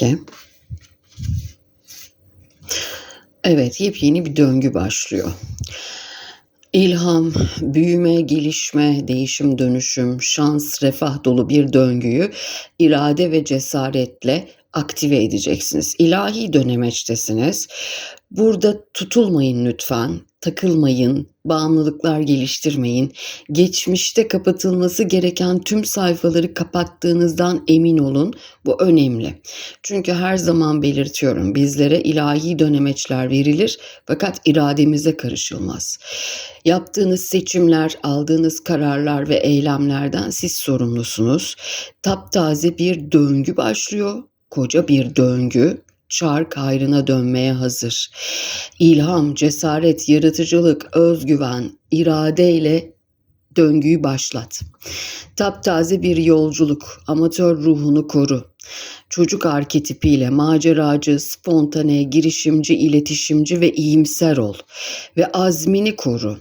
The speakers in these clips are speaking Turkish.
Peki. Evet, yepyeni bir döngü başlıyor. İlham, büyüme, gelişme, değişim, dönüşüm, şans, refah dolu bir döngüyü irade ve cesaretle aktive edeceksiniz. İlahi dönemeçtesiniz. Burada tutulmayın lütfen, takılmayın, bağımlılıklar geliştirmeyin. Geçmişte kapatılması gereken tüm sayfaları kapattığınızdan emin olun. Bu önemli. Çünkü her zaman belirtiyorum bizlere ilahi dönemeçler verilir fakat irademize karışılmaz. Yaptığınız seçimler, aldığınız kararlar ve eylemlerden siz sorumlusunuz. Taptaze bir döngü başlıyor. Koca bir döngü çark hayrına dönmeye hazır. İlham, cesaret, yaratıcılık, özgüven, iradeyle döngüyü başlat. Taptaze bir yolculuk, amatör ruhunu koru. Çocuk arketipiyle maceracı, spontane, girişimci, iletişimci ve iyimser ol. Ve azmini koru.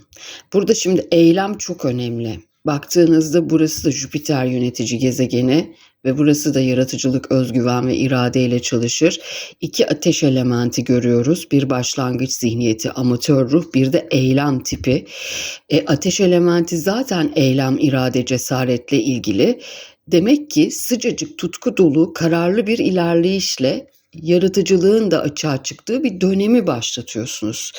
Burada şimdi eylem çok önemli. Baktığınızda burası da Jüpiter yönetici gezegeni ve burası da yaratıcılık, özgüven ve iradeyle çalışır. İki ateş elementi görüyoruz. Bir başlangıç zihniyeti, amatör ruh, bir de eylem tipi. E, ateş elementi zaten eylem, irade, cesaretle ilgili. Demek ki sıcacık, tutku dolu, kararlı bir ilerleyişle yaratıcılığın da açığa çıktığı bir dönemi başlatıyorsunuz.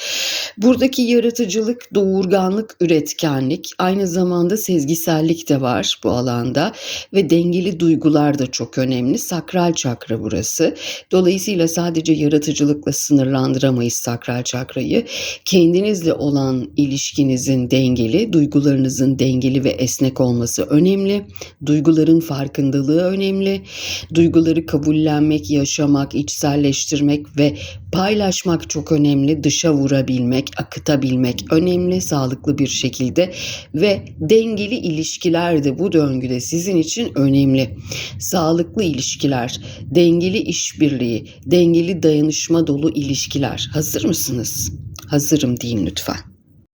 Buradaki yaratıcılık, doğurganlık, üretkenlik, aynı zamanda sezgisellik de var bu alanda ve dengeli duygular da çok önemli. Sakral çakra burası. Dolayısıyla sadece yaratıcılıkla sınırlandıramayız sakral çakrayı. Kendinizle olan ilişkinizin dengeli, duygularınızın dengeli ve esnek olması önemli. Duyguların farkındalığı önemli. Duyguları kabullenmek, yaşamak, içselleştirmek ve paylaşmak çok önemli. Dışa vurabilmek, akıtabilmek önemli sağlıklı bir şekilde ve dengeli ilişkiler de bu döngüde sizin için önemli. Sağlıklı ilişkiler, dengeli işbirliği, dengeli dayanışma dolu ilişkiler. Hazır mısınız? Hazırım deyin lütfen.